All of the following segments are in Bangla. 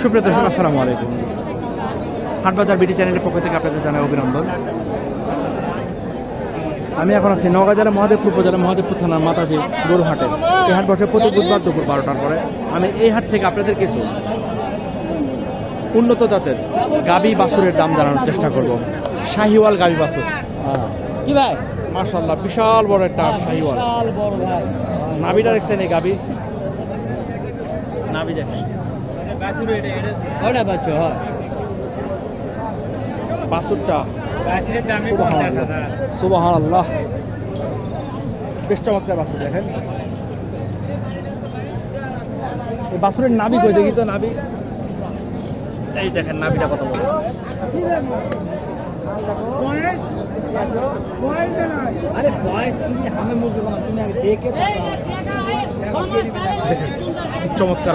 সুপ্রিয় দর্শক, আসসালামু আলাইকুম। হাটবাজার বিটি চ্যানেলের পক্ষ থেকে আপনাদের জানাই অভিনন্দন। আমি এখন আছি নওগাঁ জেলা মহাদেবপুর উপজেলা মহাদেবপুর থানার মাতাজি গরু হাটে এই হাট বসে প্রতি বুধবার দুপুর বারোটার পরে। আমি এই হাট থেকে আপনাদের কিছু উন্নত জাতের গাবি বাছুরের দাম জানানোর চেষ্টা করব। শাহিওয়াল গাবি বাছুর। কি ভাই? মার্শাল্লাহ বিশাল বড় একটা শাহিওয়াল। বিশাল বড় ভাই। নাবিটা দেখছেন এই গাবি? নাবি দেখেন হয়। বাছুরটা। সুবাহ আল্লাহ বেশ চমৎকার বাছুর দেখেন। এই বাছুরের নাবি কই দেখি তো নাবি এই দেখেন নাবিটা কত বড়। আরে বয়স তুমি হামে মুরগি বানা তুমি আগে দেখে দেখেন চমৎকার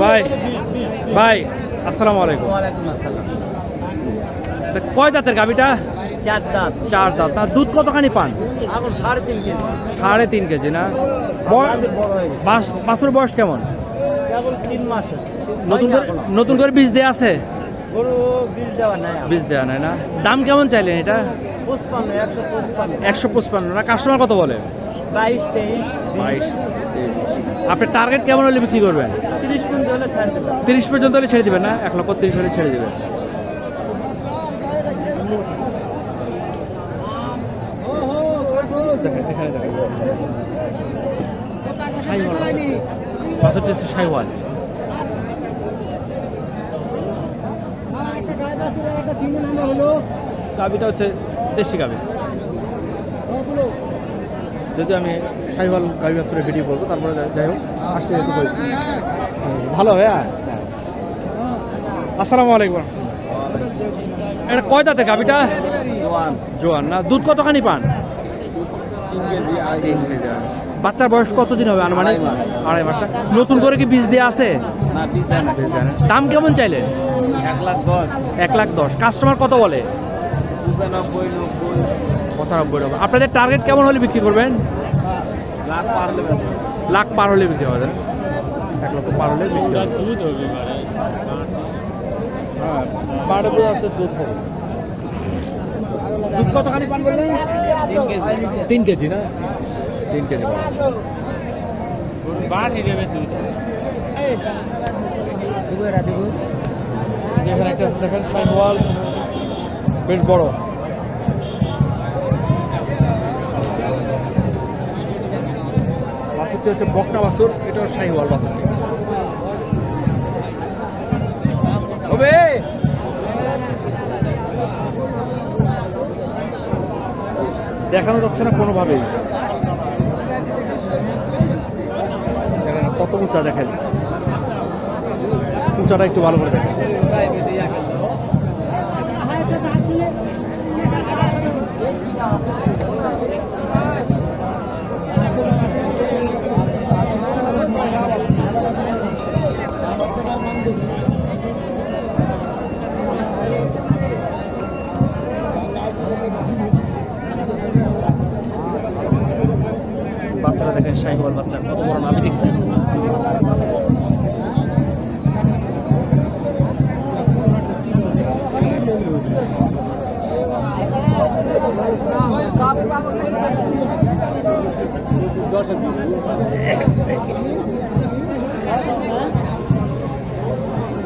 ভাই ভাই আসসালামু আলাইকুম। কয় দাঁতের গাবিটা চার দাঁত। চার দাঁত। না দুধ কতখানি পান? এখন সাড়ে তিন কেজি। সাড়ে তিন কেজি না? বাছুর বয়স কেমন? কেবল তিন মাস। নতুন করে নতুন করে বীজ দেওয়া আছে? বীজ দেওয়া নাই না? দাম কেমন চাইলেন এটা? একশো পঁচপান্ন। না? কাস্টমার কত বলে? বাইশ তেইশ বাইশ আপনি টার্গেট কেমন হলে বিক্রি করবেন? তিরিশ পর্যন্ত হলে ছেড়ে দিবেন না? এক লক্ষ তিরিশ হলে ছেড়ে দিবেন। দেখেন এখানে দেখেন। শাহিওয়াল হচ্ছে শাহিওয়াল গাবিটা হচ্ছে দেশি গাবি। যদি আমি শাহিওয়াল গাবি বাছুরের ভিডিও করব তারপরে যাই- হোক আসছে যেহেতু। ভালো হ্যাঁ আসসালামু আলাইকুম। এটা কয় দাঁতে গাবিটা? জোয়ান। না দুধ কতখানি পান? তিন কেজি বাচ্চার বয়স কতদিন হবে আনুমানিক? আড়াই মাস। আড়াই মাসটা নতুন করে কি বীজ দেওয়া আছে। দাম কেমন চাইলে? এক লাখ দশ। এক লাখ দশ। কাস্টমার কত বলে? পঁচানব্বই নব্বই। পঁচানব্বই টাকা। আপনাদের টার্গেট কেমন হলে বিক্রি করবেন? লাখ পার হলে লাখ পার হলে বিক্রি হবে এক লক্ষ পার হলে বিক্রি হবে। হ্যাঁ বারো বোঝা আছে দুধ হবে। দুধ কতখানি পান বললেন? তিন কেজি। তিন কেজি না? তিন কেজি দেবো এখানে একটা আছে দেখেন শাহিওয়াল বেশ বড়। বাছুরটি হচ্ছে বকনা বাছুর এটা শাহিওয়াল বাছুরটি হবে? দেখানো যাচ্ছে না কোনোভাবেই। কত উঁচা দেখেন। উঁচাটা একটু ভালো করে দেখেন। শাহিওয়াল বাচ্চা, কত বড় নাবি দেখছেন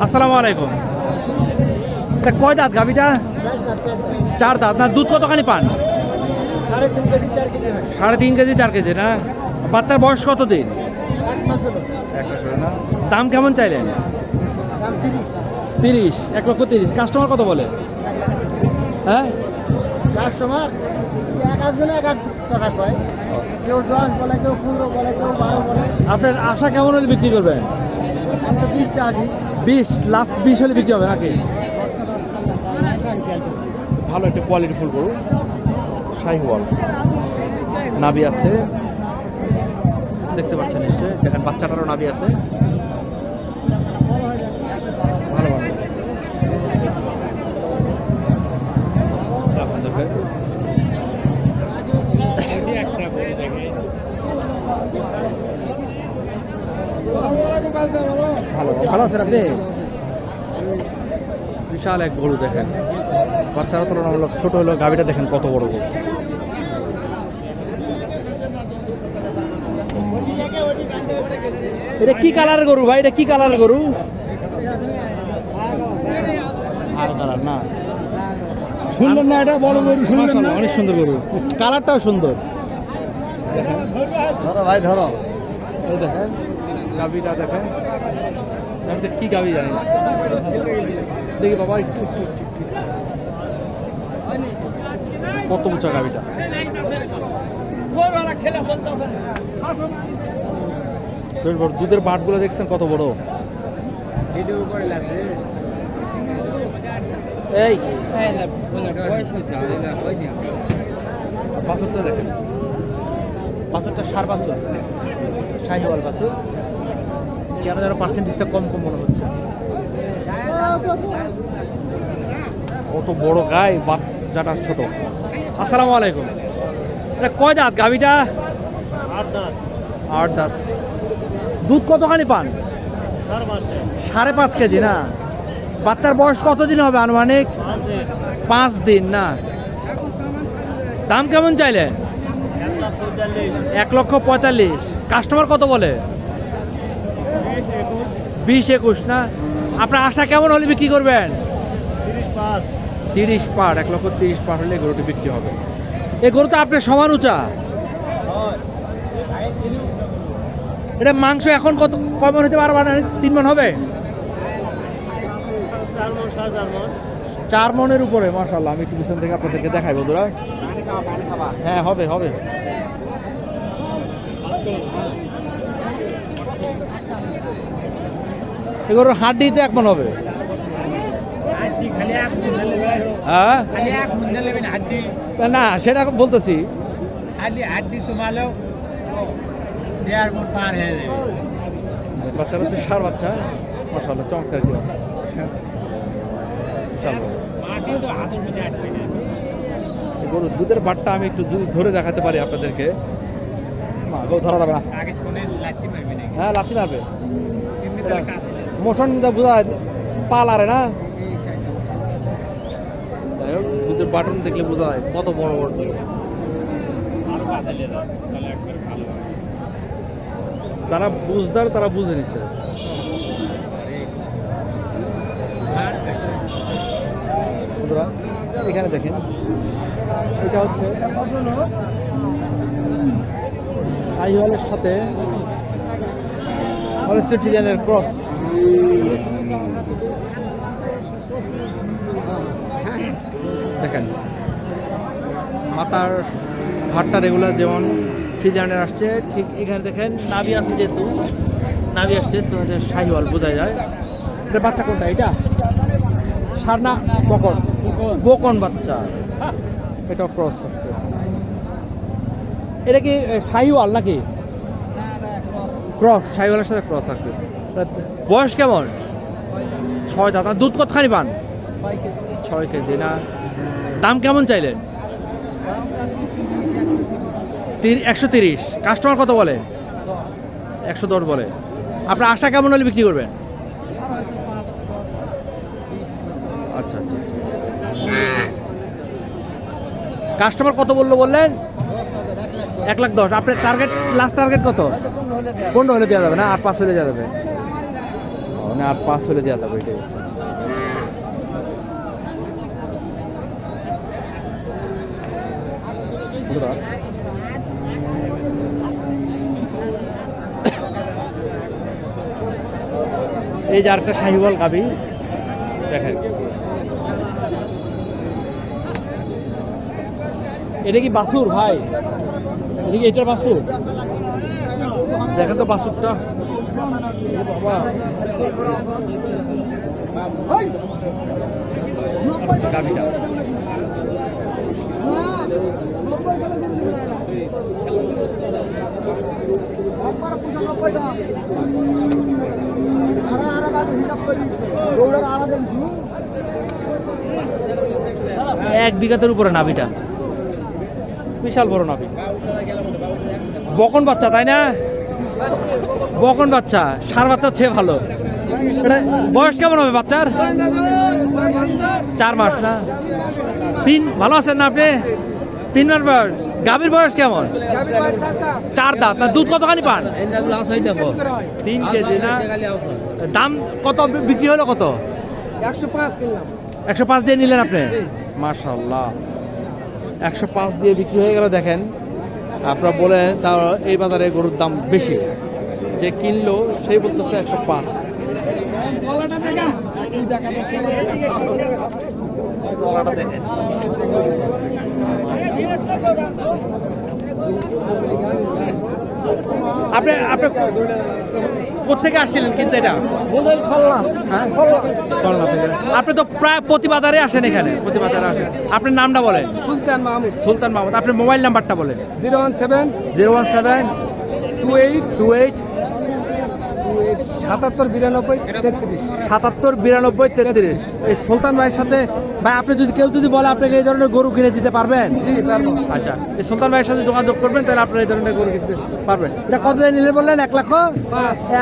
আসসালামু আলাইকুম। কয় দাঁত গাবিটা চার দাঁত, না দুধ কতখানি পান? সাড়ে তিন কেজি, চার কেজি, না? বাচ্চার বয়স কত দিন দাম কেমন চাইলেন? দাম তিরিশ। এক লক্ষ তিরিশ। কাস্টমার কত বলে? হ্যাঁ? কাস্টমার এক একজনে এক এক টাকা কয় কেউ দশ বলে কেউ পনেরো বলে কেউ বারো বলে। আপনার আশা কেমন হলে বিক্রি করবেন? বিশ লাস্ট বিশ হলে বিক্রি হবে নাকি? ভালো একটা কোয়ালিটি ফুল গরু শাহিওয়াল। নাবি আছে। দেখতে পাচ্ছেন নিশ্চয় দেখেন বাচ্চাটারও নাবি আছে। ভালো ভালো। ভালো ভালো। আছেন আপনি? বিশাল এক গরু দেখেন। বাচ্চারা তুলনামূলক ছোট হলো গাড়িটা দেখেন কত বড় গরু। এটা কি কালার গরু ভাই? এটা কি কালার গরু? আর কালার না। শুনলেন না এটা? বড় গরু মাশাআল্লাহ, অনেক সুন্দর গরু। কালারটাও সুন্দর। ধরো ভাই ধরো। এই দেখেন গাভিটা দেখেন। আমি কি গাভি জানি না। দেখি বাবা একটু একটু। কত উঁচা গাভিটা? বেশ বড়। দুধের বাটগুলো দেখছেন কত বড়? ভিডিও করে আছে এই। বাছরটা দেখেন। বাছরটা সার বাছর। শাহিওয়াল বাছর। কেন যেন পার্সেন্টেজটা কম কম মনে হচ্ছে। কত বড় গায়ে বাচ্চাটা ছোট। আসসালামু আলাইকুম। এটা কয় দাঁত গাভিটা? আট দাঁত। দুধ কতখানি পান? সাড়ে পাঁচ কেজি, না? বাচ্চার বয়স কতদিন হবে আনুমানিক? পাঁচ দিন, না? দাম কেমন চাইলেন? এক লক্ষ পঁয়তাল্লিশ। কাস্টমার কত বলে? বিশ একুশ, না? আপনার আশা কেমন হলে বিক্রি করবেন? তিরিশ পার, এক লক্ষ তিরিশ পার হলে গরুটি বিক্রি হবে। এই গরু তো আপনার সমান উঁচা। এটা মাংস এখন কত কমন হতে পারবে না? তিন মন হবে? চার মনের উপরে মাশাল্লাহ আমি একটু পিছন থেকে আপনাদেরকে দেখাই, বন্ধুরা। হ্যাঁ হবে হবে। এগুলো হাড্ডি হাড্ডিতে এক মন হবে। হ্যাঁ? না, সেটা বলতেছি। বাচ্চা হচ্ছে সার বাচ্চা মাশাল্লাহ চমৎকার কি গরুর দুধের বাটটা আমি একটু ধরে দেখাতে পারি আপনাদেরকে। না ধরা যাবে না। হ্যাঁ লাথি মারবে। মোশন বোঝা যায়, পা লারে না দুধের বাটন দেখলে বোঝা যায় কত বড় বড় দুধ। যারা বুঝদার তারা বুঝে বন্ধুরা, এখানে দেখেন এটা হচ্ছে সাইওয়ালের সাথে ফিজিয়ানের ক্রস। দেখেন মাথার ঘাটটা রেগুলার যেমন ফিজিয়ানের আসছে, ঠিক এখানে দেখেন নাভি আসছে যেহেতু, নাভি আসছে শাহিওয়াল বোঝা যায়। এটা বাচ্চা কোনটা এটা? সারনা বকন। বকন বাচ্চা। এটা ক্রস আসছে। এটা কি শাহিওয়াল নাকি? ক্রস শাহিওয়ালের সাথে ক্রস আছে। বয়স কেমন? ছয় দাদা দুধ কতখানি পান? ছয় কেজি না। দাম কেমন চাইলেন? একশো তিরিশ। কাস্টমার কত বলে? একশো দশ বলে। আপনার আশা কেমন হলে বিক্রি করবেন? আচ্ছা আচ্ছা আচ্ছা। কাস্টমার কত বলল বললেন? এক লাখ দশ। আপনার টার্গেট লাস্ট টার্গেট কত? পনেরো হলে দেওয়া যাবে না? আর পাঁচ হলে দেওয়া যাবে? ও, না আর পাঁচ হলে দেওয়া যাবে এটাই এই যে আরেকটা শাহিওয়াল গাবি দেখেন। এটা কি বাসুর ভাই? এটা কি এটার বাসুর দেখেন তো বাসুরটা বাবা। এক বিঘাতের উপরে নাভিটা। বিশাল বড় নাভি। বকন বাচ্চা, তাই না? বকন বাচ্চা, সার বাচ্চা চেয়ে ভালো। বয়স কেমন হবে বাচ্চার? চার মাস না? তিন ভালো আছেন না আপনি? তিন মাস গাভীর বয়স কেমন? চার দাঁত। না, দুধ কতখানি পান? তিন কেজি, না? দাম কত? বিক্রি হলো কত? একশো পাঁচ দিয়ে নিলেন আপনি? মাশাল্লাহ একশো পাঁচ দিয়ে বিক্রি হয়ে গেল, দেখেন। আপনারা বলে তার এই বাজারে গরুর দাম বেশি। যে কিনলো সেই বলতেছে একশো পাঁচ। দেখেন। আপনি আপনি কোথেকে আসছিলেন কিন্তু এটা? হ্যাঁ? আপনি তো প্রায় প্রতি বাজারে আসেন এখানে প্রতি বাজারে আসেন। আপনার নামটা বলেন। সুলতান মাহমুদ। সুলতান মাহমুদ আপনার মোবাইল নাম্বারটা বলেন। Zero one seven zero one seven two eight two eight সাতাত্তর বিরানব্বই তেত্রিশ। সাতাত্তর বিরানব্বই তেত্রিশ। এই সুলতান ভাইয়ের সাথে ভাই আপনি যদি কেউ যদি বলে আপনাকে এই ধরনের গরু কিনে দিতে পারবেন? জি পারব। আচ্ছা এই সুলতান ভাইয়ের সাথে যোগাযোগ করবেন তাহলে আপনার এই ধরনের গরু কিনতে পারবেন। এটা কত নিলে বললেন? এক লক্ষ?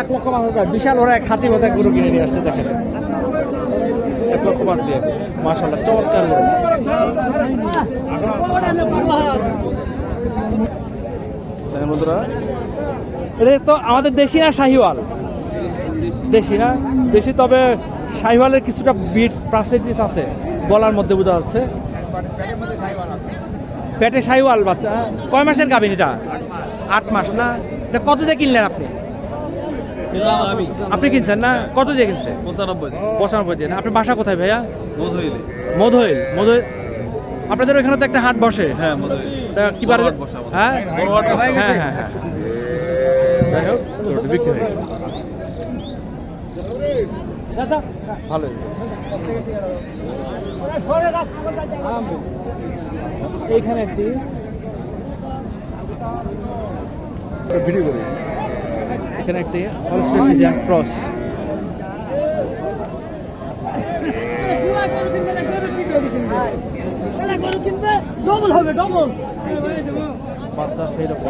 এক লক্ষ পাঁচ হাজার। বিশাল ওরা এক হাতি মতো গরু কিনে নিয়ে আসছে দেখেন। এক লক্ষ পাঁচ দিয়ে। মাসাল্লাহ চমৎকার দেখেন বন্ধুরা। এটা তো আমাদের দেশি না শাহিওয়াল? দেশি না? দেশি তবে শাহিওয়ালের কিছুটা বিট পার্সেন্টেজ আছে গলার মধ্যে বোঝা যাচ্ছে। পেটে শাহিওয়াল বাচ্চা হ্যাঁ? কয় মাসের গাভিন এটা? আট মাস না? এটা কত দিয়ে কিনলেন আপনি? আপনি কিনছেন না? কত দিয়ে কিনছেন? পঁচানব্বই পঁচানব্বই দিয়ে আপনার বাসা কোথায় ভাইয়া? মধুইলে মধুইল মধুইল আপনাদের ওইখানে তো একটা হাট বসে। হ্যাঁ কি বার। হ্যাঁ। হ্যাঁ হ্যাঁ হ্যাঁ। যাই হোক বিক্রি হয়ে। ভালোই। এইখানে একটি। ভিডিও করি। এখানে একটি হলস্টেফিজিয়ান ক্রস ডবল হবে ডবল বাচ্চা সেই রকম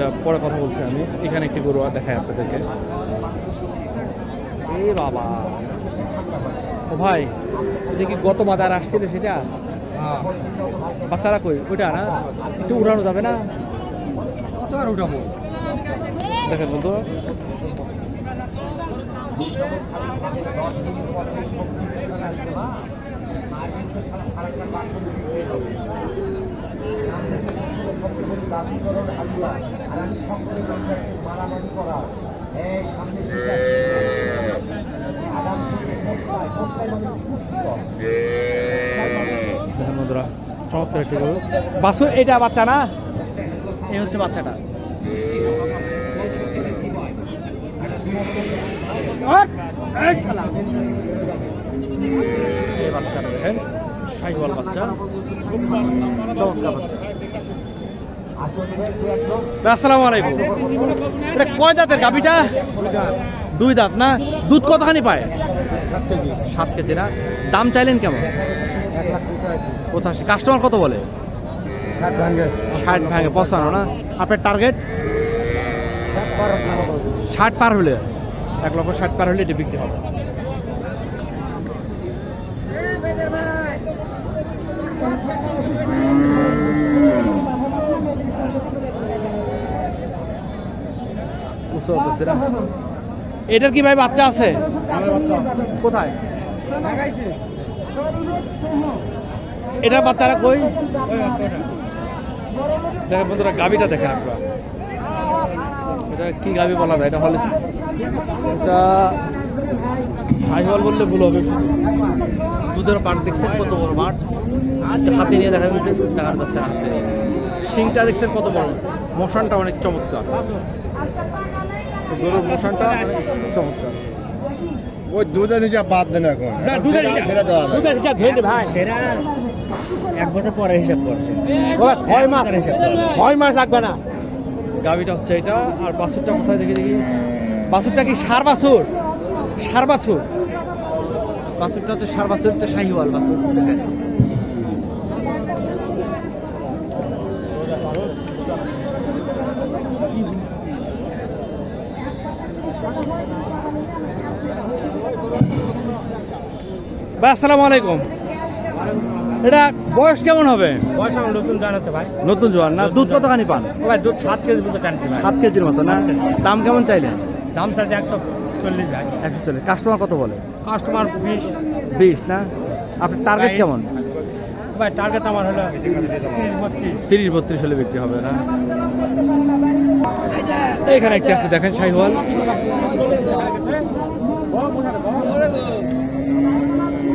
এটা পরে কথা বলছি আমি। এখানে একটি গরু আর দেখাই আপনাদেরকে। এ বাবা। ও ভাই এটা কি গত বাজার আসছিল সেটা? বাচ্চারা কই? ওইটা না? একটু উড়ানো যাবে না? কত আর উঠাবো দেখেন বন্ধু দেখেন বন্ধুরা চমৎকার একটি গরু বাসু এটা বাচ্চা না? এই হচ্ছে বাচ্চাটা। এই বাচ্চাটা দেখেন সাইকেল বাচ্চা। চমৎকার বাচ্চা। আসসালামু আলাইকুম। এটা কয় দাঁতের গাভিটা দুই দাঁত না? দুধ কতখানি পায়? সাত কেজি সাত কেজি না? দাম চাইলেন কেমন? পঁচাশি। কাস্টমার কত বলে? ষাট ভাঙ্গে ষাট ভাঙে, পঁচানো না? আপনার টার্গেট? ষাট পার হলে। এক লক্ষ ষাট পার হলে এটি বিক্রি হবে। না। এটার কি ভাই বাচ্চা আছে? কোথায়? এটার বাচ্চারা কই? দেখেন বন্ধুরা গাবিটা দেখেন আপনারা। এটা কি গাবি বলা যায়? এটা হলে এটা সাইহল বললে ভুল হবে। শুধু দুধের পাট দেখছেন কত বড় মাঠ হাতে নিয়ে দেখা যাচ্ছে দেখা যাচ্ছে হাতে নিয়ে। শিংটা দেখছেন কত বড়? মশানটা অনেক চমৎকার। গরুর মশানটা অনেক চমৎকার। ওই দুধের হিসাব বাদ দেন এখন। দুধের হিসাব। ভেটে ভাই। সেটা এক বছর পরে হিসাব করছে। ওরা ছয় মাস হিসাব। ছয় মাস লাগবে না। গাভিটা হচ্ছে এটা আর বাছুরটা কোথায় দেখি দেখি? বাছুরটা কি সার বাছুর? সার বাছুর। বাছুরটা হচ্ছে সার বাছুর হচ্ছে শাহিওয়াল বাছুর। ভাই আসসালামু আলাইকুম। এটা বয়স কেমন হবে? বয়স আমার নতুন গান হচ্ছে ভাই। নতুন জোয়ান না? দুধ কতখানি পান? ভাই দুধ সাত কেজির মতো টানছি ভাই। সাত কেজির মতো না? দাম কেমন চাইলেন? দাম চাইছে একশো চল্লিশ ভাই। একশো চল্লিশ। কাস্টমার কত বলে? কাস্টমার বিশ। বিশ না? আপনার টার্গেট কেমন? ভাই টার্গেট আমার হলো তিরিশ বত্রিশ। তিরিশ বত্রিশ হলে বিক্রি হবে না? এখানে একটা আছে দেখেন শাহিওয়াল।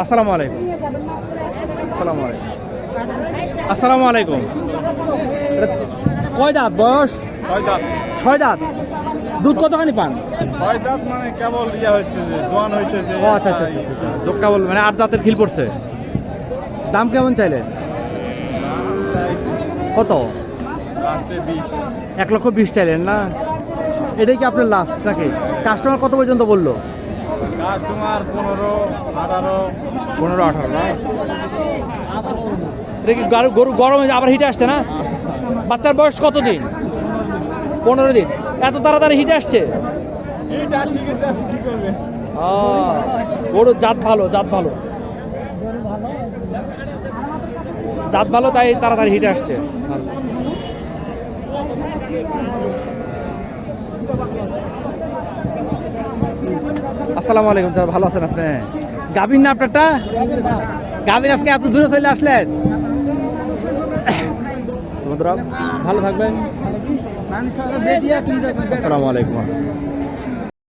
আসসালামু আলাইকুম। আসসালামু আলাইকুম। আসসালামু আলাইকুম। কয় দাঁত বয়স? ছয় দাঁত। ছয় দাঁত। দুধ কতখানি পান? ছয় দাঁত মানে কেবল ইয়া হইতেছে জোয়ান হইতেছে। ও আচ্ছা আচ্ছা আচ্ছা আচ্ছা জোক্কা বল মানে আট দাঁতের খিল পড়ছে। দাম কেমন চাইলে? কত? এক লক্ষ বিশ চাইলেন না? এটাই কি আপনার লাস্ট নাকি? কাস্টমার কত পর্যন্ত বলল? কাস্টমার পনেরো আঠারো। পনেরো আঠারো না? এটা কি গরু গরু গরম আবার হিটে আসছে না? বাচ্চার বয়স কত দিন? পনেরো দিন। এত তাড়াতাড়ি হিটে আসছে? গরুর জাত ভালো জাত ভালো। জাত ভালো তাই তাড়াতাড়ি হিটে আসছে। আসসালামু আলাইকুম স্যার ভালো আছেন আপনি? গাভীর না আপনারটা? গাভীর আজকে এত দূরে চলে আসলেন? বন্ধুরা ভালো থাকবেন। আসসালামু আলাইকুম।